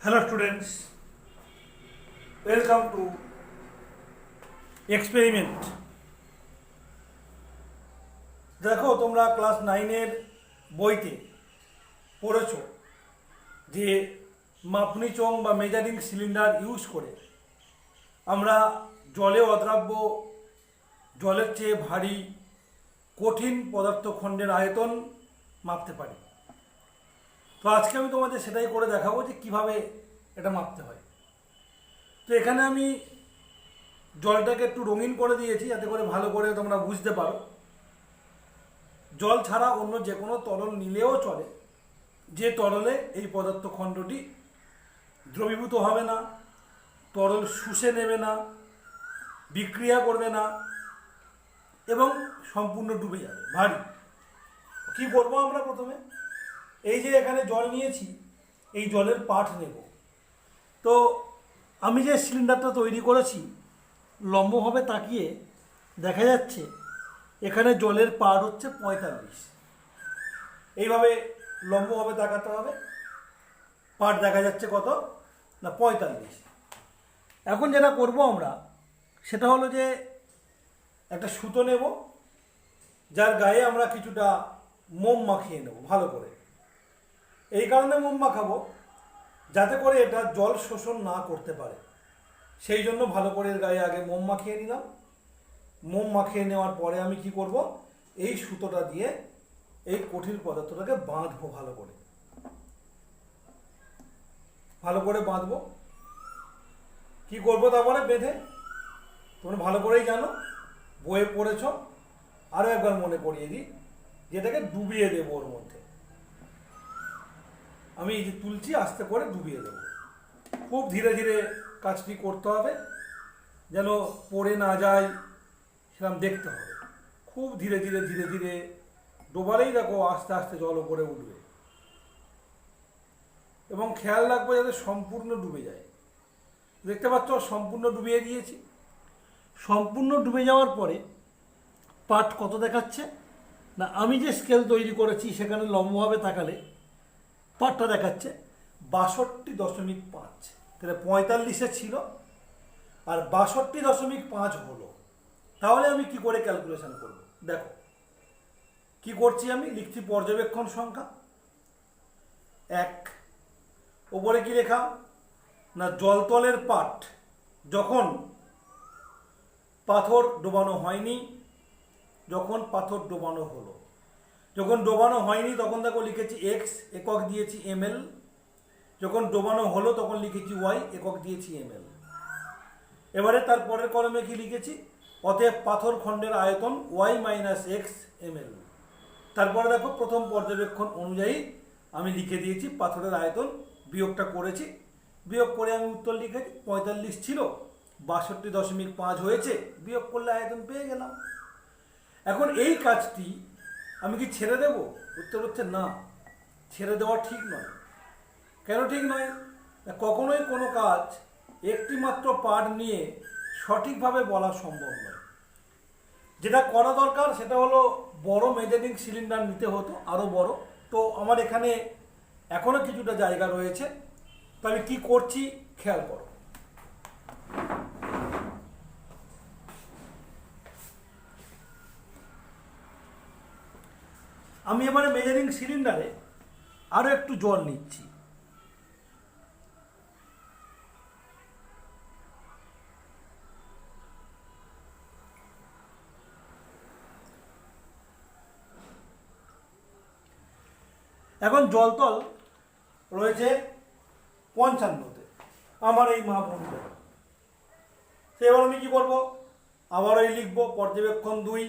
Hello students, welcome to experiment. দেখো তোমরা class নাইনের বইতে পড়েছ যে মাপনি চং বা মেজারিং সিলিন্ডার ইউজ করে আমরা জলে অদ্রাব্য জলের চেয়ে ভারী কঠিন পদার্থ খণ্ডের আয়তন মাপতে পারি তো আজকে আমি তোমাদের সেটাই করে দেখাবো যে কীভাবে এটা মাপতে হয়। তো এখানে আমি জলটাকে একটু রঙিন করে দিয়েছি, যাতে করে ভালো করে তোমরা বুঝতে পারো। জল ছাড়া অন্য যে কোনো তরল নিলেও চলে, যে তরলে এই পদার্থ খণ্ডটি দ্রবীভূত হবে না, তরল শুষে নেবে না, বিক্রিয়া করবে না, এবং সম্পূর্ণ ডুবে যাবে, ভারী। কি করব আমরা প্রথমে? এই যে এখানে জল নিয়েছি, এই জলের পাঠ নেব। তো আমি যে সিলিন্ডারটা তৈরি করেছি, লম্বভাবে তাকিয়ে দেখা যাচ্ছে এখানে জলের পাঠ হচ্ছে পঁয়তাল্লিশ। এইভাবে লম্বভাবে তাকাতে হবে। পাঠ দেখা যাচ্ছে কত? না, পঁয়তাল্লিশ। এখন যেটা করব আমরা, সেটা হলো যে একটা সুতো নেব, যার গায়ে আমরা কিছুটা মোম মাখিয়ে নেব, ভালো করে। এই কারণে মোম মাখাবো যাতে করে এটা জল শোষণ না করতে পারে। সেই জন্য ভালো করে এর গায়ে আগে মোম মাখিয়ে নিলাম। মোম মাখিয়ে নেওয়ার পরে আমি কি করব? এই সুতোটা দিয়ে এই কঠিন পদার্থটাকে বাঁধবো ভালো করে। ভালো করে বাঁধবো। কি করব তারপরে বেঁধে? তোমরা ভালো করেই জানো বয়ে পড়েছ। আরও একবার মনে করিয়ে দিই, যেটাকে ডুবিয়ে দেবো ওর মধ্যে। আমি এই যে তুলছি, আস্তে করে ডুবিয়ে দেবো। খুব ধীরে ধীরে কাজটি করতে হবে, যেন পড়ে না যায়, সেরকম দেখতে হবে। খুব ধীরে ধীরে ধীরে ধীরে ডোবালেই দেখো আস্তে আস্তে জল ওপরে উঠবে। এবং খেয়াল রাখব যাতে সম্পূর্ণ ডুবে যায়। দেখতে পাচ্ছ, সম্পূর্ণ ডুবিয়ে দিয়েছি। সম্পূর্ণ ডুবে যাওয়ার পরে পাট কত দেখাচ্ছে? না, আমি যে স্কেল তৈরি করেছি, সেখানে লম্বভাবে তাকালে পাটটা দেখাচ্ছে, বাষট্টি দশমিক পাঁচ। তাহলে পঁয়তাল্লিশে ছিল, আর বাষট্টি দশমিক পাঁচ হলো। তাহলে আমি কি করে ক্যালকুলেশন করব? দেখো, কি করছি আমি? লিখছি পর্যবেক্ষণ সংখ্যা। এক, ওপরে কি লেখা? না, জলতলের পাট। যখন পাথর ডোবানো হয়নি, যখন পাথর ডোবানো হলো। যখন ডোবানো হয়নি, তখন দেখো লিখেছি এক্স একক দিয়েছি এম যখন ডোবানো হলো, তখন লিখেছি ওয়াই একক দিয়েছি এম এবারে তার পরের কলমে কি লিখেছি? অতএব পাথর খণ্ডের আয়তন ওয়াই মাইনাস এক্স এম তারপরে দেখো প্রথম পর্যবেক্ষণ অনুযায়ী আমি লিখে দিয়েছি পাথরের আয়তন, বিয়োগটা করেছি। বিয়োগ করে আমি উত্তর লিখেছি, পঁয়তাল্লিশ ছিল, বাষট্টি দশমিক পাঁচ হয়েছে, বিয়োগ করলে আয়তন পেয়ে গেলাম। এখন এই কাজটি আমি কি ছেড়ে দেব? উত্তর হচ্ছে না। ছেড়ে দেওয়া ঠিক নয়। কেন ঠিক নয়? কখনোই কোনো কাজ একটি মাত্র পার্ট নিয়ে সঠিকভাবে বলা সম্ভব নয়। যেটা করা দরকার, সেটা হলো বড় মেজারিং সিলিন্ডার নিতে হতো আরও বড়। তো আমার এখানে এখনও কিছুটা জায়গা রয়েছে। তো আমি কী করছি, খেয়াল করো। আমি এবারে মেজারিং সিলিন্ডারে আরও একটু জল নিচ্ছি। এখন জলতল রয়েছে পঞ্চান্নতে। আমার এই তো এবার আমি কী করব? আবার এই লিখব, পর্যবেক্ষণ দুই।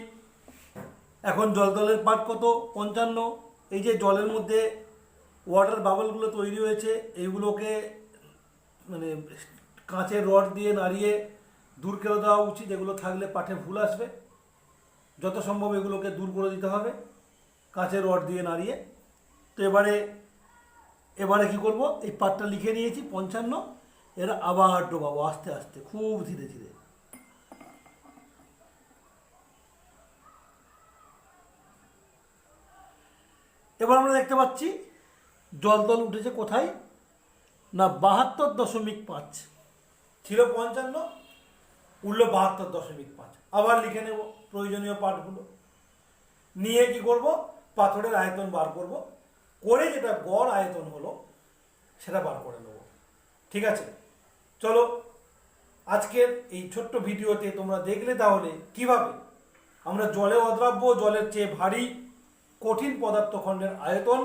এখন জলতলের পাট কত? পঞ্চান্ন। এই যে জলের মধ্যে ওয়াটার বাবলগুলো তৈরি হয়েছে, এইগুলোকে মানে কাঁচের রড দিয়ে নাড়িয়ে দূর করে দেওয়া উচিত। এগুলো থাকলে পাঠে ভুল আসবে। যত সম্ভব এগুলোকে দূর করে দিতে হবে কাঁচের রড দিয়ে নাড়িয়ে। তো এবারে এবারে কি করব? এই পাটটা লিখে নিয়েছি, পঞ্চান্ন। এরা আবার ডোবাবো, আস্তে আস্তে, খুব ধীরে ধীরে। এবার আমরা দেখতে পাচ্ছি জল তল উঠেছে কোথায়? না, বাহাত্তর দশমিক পাঁচ। ছিল পঞ্চান্ন, উঠল বাহাত্তর দশমিক পাঁচ। আবার লিখে নেব প্রয়োজনীয় পাঠগুলো। নিয়ে কি করব? পাথরের আয়তন বার করব। করে যেটা গড় আয়তন হলো, সেটা বার করে নেব। ঠিক আছে? চলো, আজকের এই ছোট্ট ভিডিওতে তোমরা দেখলে তাহলে কীভাবে আমরা জলে অদ্রাব্য, জলের চেয়ে ভারী কঠিন পদার্থ খণ্ডের আয়তন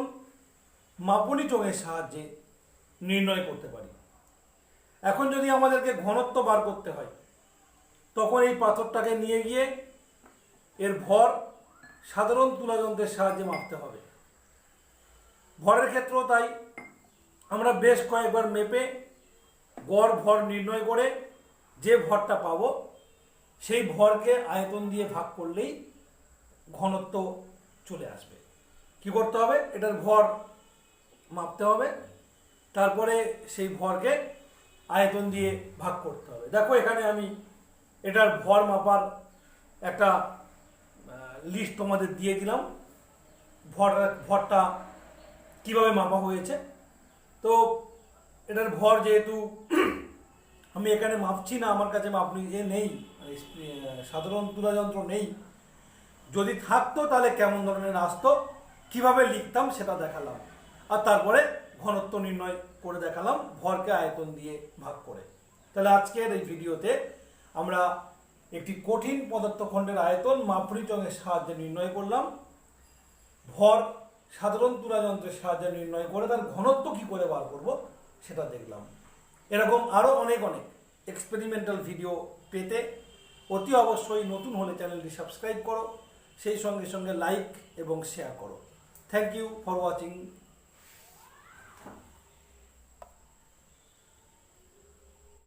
মাপুনি চোঙের সাহায্যে নির্ণয় করতে পারি। এখন যদি আমাদেরকে ঘনত্ব বার করতে হয়, তখন এই পাথরটাকে নিয়ে গিয়ে এর ভর সাধারণ তুলাযন্ত্রের সাহায্যে মাপতে হবে। ভরের ক্ষেত্রেও তাই, আমরা বেশ কয়েকবার মেপে গড় ভর নির্ণয় করে যে ভরটা পাবো, সেই ভরকে আয়তন দিয়ে ভাগ করলেই ঘনত্ব চলে আসবে। কি করতে হবে? এটার ভর মাপতে হবে। তারপরে সেই ভরকে আয়তন দিয়ে ভাগ করতে হবে। দেখো এখানে আমি এটার ভর মাপার একটা লিস্ট তোমাদের দিয়ে দিলাম। ভর, ভরটা কীভাবে মাপা হয়েছে? তো এটার ভর যেহেতু আমি এখানে মাপছি না, আমার কাছে মাপনি এ নেই সাধারণ তুলাযন্ত্র নেই। যদি থাকতো তাহলে কেমন ধরনের আসতো? কীভাবে লিখতাম সেটা দেখালাম। আর তারপরে ঘনত্ব নির্ণয় করে দেখালাম, ভরকে আয়তন দিয়ে ভাগ করে। তাহলে আজকের এই ভিডিওতে আমরা একটি কঠিন পদার্থখণ্ডের আয়তন মাপনি চঙের সাহায্যে নির্ণয় করলাম। ভর সাধারণ তুলাযন্ত্রের সাহায্যে নির্ণয় করে তার ঘনত্ব কি করে বার করব সেটা দেখলাম। এরকম আরও অনেক অনেক এক্সপেরিমেন্টাল ভিডিও পেতে অতি অবশ্যই নতুন হলে চ্যানেলটি সাবস্ক্রাইব করো। সেই সঙ্গে সঙ্গে লাইক এবং শেয়ার করো। Thank you for watching